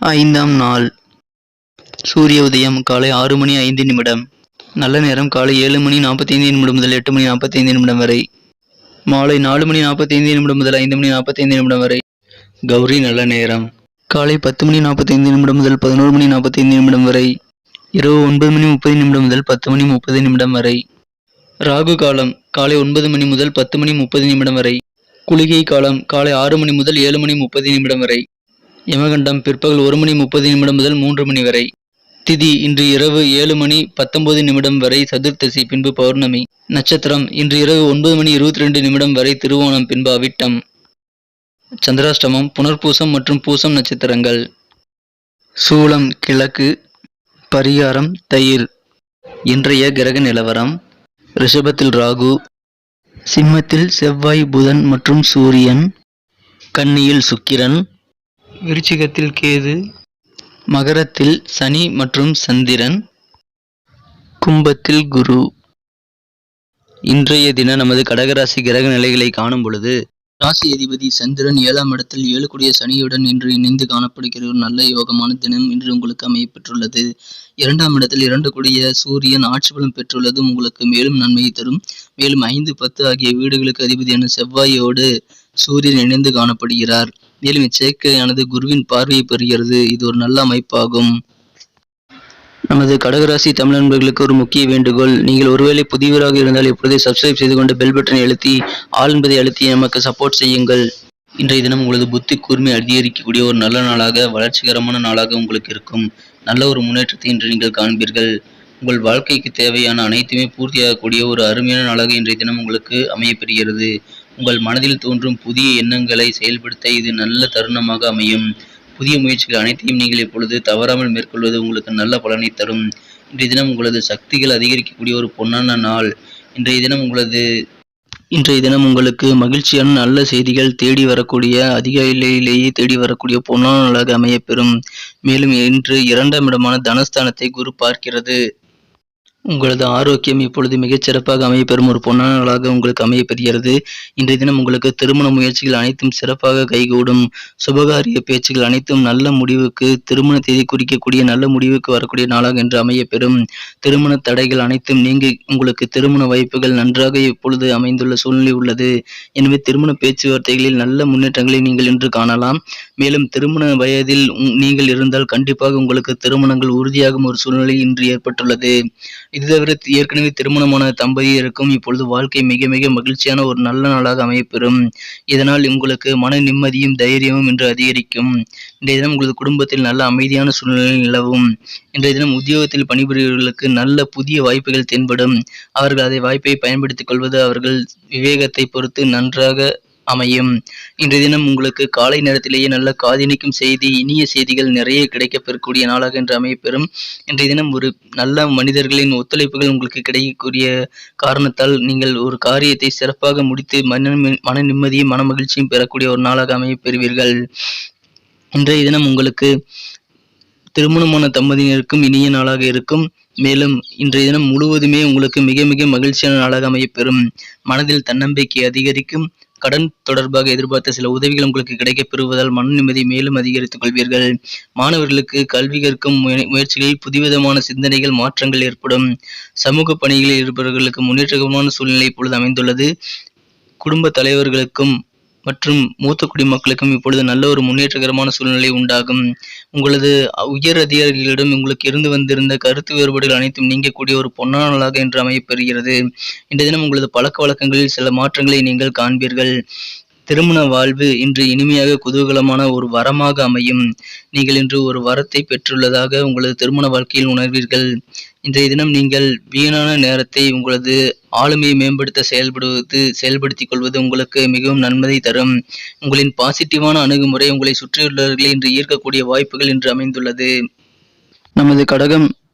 ஐந்தாம் நாள். சூரிய உதயம் காலை ஆறு மணி ஐந்து நிமிடம். நல்ல நேரம் காலை ஏழு மணி நாற்பத்தைந்து நிமிடம் முதல் எட்டு மணி நாற்பத்தைந்து நிமிடம் வரை. மாலை நாலு மணி நாற்பத்தைந்து நிமிடம் முதல் ஐந்து மணி நாற்பத்தைந்து நிமிடம் வரை. கௌரி நல்ல நேரம். காலை பத்து மணி நாற்பத்தைந்து நிமிடம் முதல் பதினோரு மணி நாற்பத்தைந்து நிமிடம் வரை. இரவு ஒன்பது மணி முப்பது நிமிடம் முதல் பத்து மணி முப்பது நிமிடம் வரை. ராகு காலம் காலை ஒன்பது மணி முதல் பத்து மணி முப்பது நிமிடம் வரை. குளிகை காலம் காலை ஆறு மணி முதல் ஏழு மணி முப்பது நிமிடம் வரை. யமகண்டம் பிற்பகல் ஒரு மணி முப்பது நிமிடம் முதல் மூன்று மணி வரை. திதி இன்று இரவு ஏழு மணி பத்தொன்பது நிமிடம் வரை சதுர்த்தசி பின்பு பௌர்ணமி. நட்சத்திரம் இன்று இரவு ஒன்பது மணி இருபத்தி ரெண்டு நிமிடம் வரை திருவோணம் பின்பு அவிட்டம் சந்திராஷ்டமம் புனர்பூசம் மற்றும் பூசம் நட்சத்திரங்கள். சூலம் கிழக்கு பரிகாரம் தயிர். இன்றைய கிரக நிலவரம் ரிஷபத்தில் ராகு சிம்மத்தில் செவ்வாய் புதன் மற்றும் சூரியன் கன்னியில் சுக்கிரன் விருச்சிகத்தில் கேது. மகரத்தில் சனி மற்றும் சந்திரன். கும்பத்தில் குரு. இன்றைய தினம் நமது கடகராசி கிரக நிலைகளை காணும் பொழுது ராசி அதிபதி சந்திரன் ஏழாம் இடத்தில் ஏழு கூடிய சனியுடன் இன்று இணைந்து காணப்படுகிற ஒரு நல்ல யோகமான தினம் இன்று உங்களுக்கு அமையப்பெற்றுள்ளது இரண்டாம் இடத்தில் இரண்டு கூடிய சூரியன் ஆட்சி பலம் பெற்றுள்ளதும் உங்களுக்கு மேலும் நன்மையை தரும். மேலும் ஐந்து பத்து ஆகிய வீடுகளுக்கு அதிபதியான செவ்வாயோடு சூரியன் இணைந்து காணப்படுகிறார். மேலும் இச்சேர்க்கையானது குருவின் பார்வையை பெறுகிறது. இது ஒரு நல்ல அமைப்பாகும். நமது கடகராசி தமிழ் நண்பர்களுக்கு ஒரு முக்கிய வேண்டுகோள். நீங்கள் ஒருவேளை புதியவராக இருந்தால் இப்பொழுதே சப்ஸ்கிரைப் செய்து கொண்டு பெல் பட்டனை அழுத்தி ஆள் என்பதை அழுத்தி நமக்கு சப்போர்ட் செய்யுங்கள். இன்றைய தினம் உங்களது புத்தி கூர்மை அதிகரிக்கக்கூடிய ஒரு நல்ல நாளாக வளர்ச்சிகரமான நாளாக உங்களுக்கு இருக்கும். நல்ல ஒரு முன்னேற்றத்தை இன்று நீங்கள் காண்பீர்கள். உங்கள் வாழ்க்கைக்கு தேவையான அனைத்துமே பூர்த்தியாகக்கூடிய ஒரு அருமையான நாளாக இன்றைய தினம் உங்களுக்கு அமையப்பெறுகிறது உங்கள் மனதில் தோன்றும் புதிய எண்ணங்களை செயல்படுத்த இது நல்ல தருணமாக அமையும். புதிய முயற்சிகள் அனைத்தையும் நீங்கள் இப்பொழுது தவறாமல் மேற்கொள்வது உங்களுக்கு நல்ல பலனை தரும். இன்றைய தினம் உங்களது சக்திகள் அதிகரிக்கக்கூடிய ஒரு பொன்னான நாள். இன்றைய தினம் உங்களது இன்றைய தினம் உங்களுக்கு மகிழ்ச்சியான நல்ல செய்திகள் தேடி வரக்கூடிய அதிகாலையிலேயே தேடி வரக்கூடிய பொன்னான நாளாக அமையப்பெறும். மேலும் இன்று இரண்டாம் இடமான தனஸ்தானத்தை குரு பார்க்கிறது. உங்களது ஆரோக்கியம் இப்பொழுது மிகச் சிறப்பாக அமையப்பெறும் ஒரு பொன்னான நாளாக உங்களுக்கு அமையப்பெறுகிறது. இன்றைய தினம் உங்களுக்கு திருமண முயற்சிகள் அனைத்தும் சிறப்பாக கைகூடும். சுபகாரிய பேச்சுகள் அனைத்தும் நல்ல முடிவுக்கு திருமண தேதி குறிக்கக்கூடிய நல்ல முடிவுக்கு வரக்கூடிய நாளாக இன்று அமையப்பெறும். திருமண தடைகள் அனைத்தும் நீங்கி உங்களுக்கு திருமண வாய்ப்புகள் நன்றாக இப்பொழுது அமைந்துள்ள சூழ்நிலை உள்ளது. எனவே திருமண பேச்சுவார்த்தைகளில் நல்ல முன்னேற்றங்களை நீங்கள் இன்று காணலாம். மேலும் திருமண வயதில் நீங்கள் இருந்தால் கண்டிப்பாக உங்களுக்கு திருமணங்கள் உறுதியாகும் ஒரு சூழ்நிலை இன்று ஏற்பட்டுள்ளது. இது தவிர ஏற்கனவே திருமணமான தம்பதியருக்கும் இப்பொழுது வாழ்க்கை மிக மிக மகிழ்ச்சியான ஒரு நல்ல நாளாக அமையப்பெறும். இதனால் உங்களுக்கு மன நிம்மதியும் தைரியமும் இன்று அதிகரிக்கும். இன்றைய தினம் உங்களது குடும்பத்தில் நல்ல அமைதியான சூழ்நிலை நிலவும். இன்றைய தினம் உத்தியோகத்தில் பணிபுரியவர்களுக்கு நல்ல புதிய வாய்ப்புகள் தென்படும். அவர்கள் அதை வாய்ப்பை பயன்படுத்திக் கொள்வது அவர்கள் விவேகத்தை பொறுத்து நன்றாக அமையும். இன்றைய தினம் உங்களுக்கு காலை நேரத்திலேயே நல்ல காதினிக்கும் செய்தி இனிய செய்திகள் நிறைய கிடைக்கப்பெறக்கூடிய நாளாக என்று அமையப்பெறும். இன்றைய தினம் ஒரு நல்ல மனிதர்களின் ஒத்துழைப்புகள் உங்களுக்கு கிடைக்கக்கூடிய காரணத்தால் நீங்கள் ஒரு காரியத்தை சிறப்பாக முடித்து மன மன நிம்மதியும் மன மகிழ்ச்சியும் பெறக்கூடிய ஒரு நாளாக அமையப்பெறுவீர்கள் இன்றைய தினம் உங்களுக்கு திருமணமான தம்பதியினருக்கும் இனிய நாளாக இருக்கும். மேலும் இன்றைய தினம் முழுவதுமே உங்களுக்கு மிக மிக மகிழ்ச்சியான நாளாக அமையப்பெறும். மனதில் தன்னம்பிக்கை அதிகரிக்கும். கடன் தொடர்பாக எதிர்பார்த்த சில உதவிகள் உங்களுக்கு கிடைக்கப் பெறுவதால் மன நிம்மதி மேலும் அதிகரித்துக் கொள்வீர்கள். மாணவர்களுக்கு கல்வி கற்கும் முய- முயற்சிகளில் புதுவிதமான சிந்தனைகள் மாற்றங்கள் ஏற்படும். சமூக பணிகளில் இருப்பவர்களுக்கு முன்னேற்றமான சூழ்நிலை இப்பொழுது அமைந்துள்ளது. குடும்ப தலைவர்களுக்கும் மற்றும் மூத்த குடிமக்களுக்கும் இப்பொழுது நல்ல ஒரு முன்னேற்றகரமான சூழ்நிலை உண்டாகும். உங்களது உயர் அதிகாரிகளிடம் உங்களுக்கு இருந்து வந்திருந்த கருத்து வேறுபாடுகள் அனைத்தும் நீங்கக்கூடிய ஒரு பொன்னான நாளாக இன்று அமையப்பெறுகிறது இன்றைய தினம் உங்களது பழக்க வழக்கங்களில் சில மாற்றங்களை நீங்கள் காண்பீர்கள். திருமண வாழ்வு இன்று இனிமையாக குதூகலமான ஒரு வரமாக அமையும். நீங்கள் இன்று ஒரு வரத்தை பெற்றுள்ளதாக உங்களது திருமண வாழ்க்கையில் உணர்வீர்கள். இன்றைய தினம் நீங்கள் வீணான நேரத்தை உங்களது ஆளுமையை மேம்படுத்த செயல்படுவது செயல்படுத்திக் கொள்வது உங்களுக்கு மிகவும் நன்மதை தரும். உங்களின் பாசிட்டிவான அணுகுமுறை உங்களை சுற்றியுள்ளவர்களை இன்று ஈர்க்கக்கூடிய வாய்ப்புகள் இன்று அமைந்துள்ளது. நமது கடகம்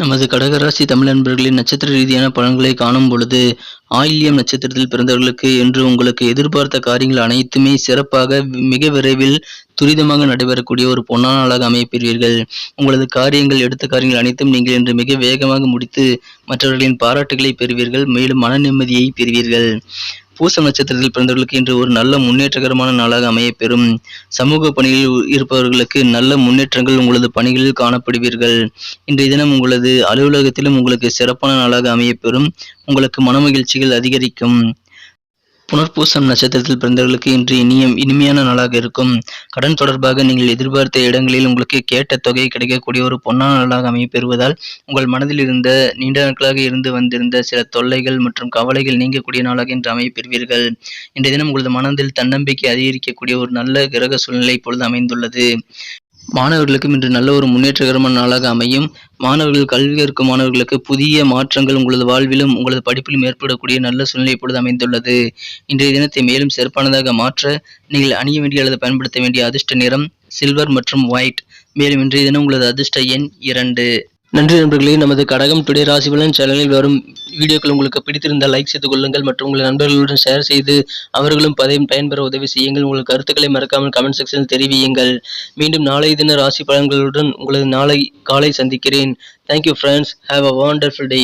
நமது கடகராசி தமிழ் நண்பர்களின் நட்சத்திர ரீதியான பலன்களை காணும் பொழுது ஆயில்யம் நட்சத்திரத்தில் பிறந்தவர்களுக்கு என்று உங்களுக்கு எதிர்பார்த்த காரியங்கள் அனைத்துமே சிறப்பாக மிக விரைவில் துரிதமாக நடைபெறக்கூடிய ஒரு பொன்னான நாளாக அமையப்பெறுவீர்கள். உங்களது காரியங்கள் எடுத்த காரியங்கள் அனைத்தும் நீங்கள் இன்று மிக வேகமாக முடித்து மற்றவர்களின் பாராட்டுகளை பெறுவீர்கள். மேலும் மன நிம்மதியை பெறுவீர்கள். பூச நட்சத்திரத்தில் பிறந்தவர்களுக்கு இன்று ஒரு நல்ல முன்னேற்றகரமான நாளாக அமையப்பெறும் சமூக பணியில் இருப்பவர்களுக்கு நல்ல முன்னேற்றங்கள் உங்களது பணிகளில் காணப்படுவீர்கள். இன்றைய தினம் உங்களது அலுவலகத்திலும் உங்களுக்கு சிறப்பான நாளாக அமையப்பெறும் உங்களுக்கு மனமகிழ்ச்சிகள் அதிகரிக்கும். புனர்பூசம் நட்சத்திரத்தில் பிறந்தவர்களுக்கு இன்று இனிய இனிமையான நாளாக இருக்கும். கடன் தொடர்பாக நீங்கள் எதிர்பார்த்த இடங்களில் உங்களுக்கு கேட்ட தொகை கிடைக்கக்கூடிய ஒரு பொன்னான நாளாக அமையப்பெறுவதால் உங்கள் மனதில் இருந்த நீண்ட நாட்களாக இருந்து வந்திருந்த சில தொல்லைகள் மற்றும் கவலைகள் நீங்கக்கூடிய நாளாக இன்று அமையப்பெறுவீர்கள். இன்றைய தினம் உங்களது மனதில் தன்னம்பிக்கை அதிகரிக்கக்கூடிய ஒரு நல்ல கிரக சூழ்நிலை இப்பொழுது அமைந்துள்ளது. மாணவர்களுக்கும் இன்று நல்ல ஒரு முன்னேற்றகரமான நாளாக அமையும். மாணவர்கள் கல்வி கற்கும் மாணவர்களுக்கு புதிய மாற்றங்கள் உங்களது வாழ்விலும் உங்களது படிப்பிலும் ஏற்படக்கூடிய நல்ல சூழ்நிலை இப்பொழுது அமைந்துள்ளது. இன்றைய தினத்தை மேலும் சிறப்பானதாக மாற்ற நீங்கள் அணிய வேண்டிய அல்லது பயன்படுத்த வேண்டிய அதிர்ஷ்ட நிறம் சில்வர் மற்றும் ஒயிட் மேலும் இன்றைய தினம் உங்களது அதிர்ஷ்ட எண் இரண்டு. நன்றி நண்பர்களே நமது கடகம் டுடே ராசிபலன் சேனலில் வரும் வீடியோக்கள் உங்களுக்கு பிடித்திருந்தால் லைக் செய்து கொள்ளுங்கள் மற்றும் உங்கள் நண்பர்களுடன் ஷேர் செய்து அவர்களும் பதையும் பயன்பெற உதவி செய்யுங்கள். உங்கள் கருத்துக்களை மறக்காமல் கமெண்ட் செக்ஷனில் தெரிவியுங்கள். மீண்டும் நாளைய தின ராசி பலன்களுடன் உங்களது நாளை காலை சந்திக்கிறேன். Thank you friends have a wonderful day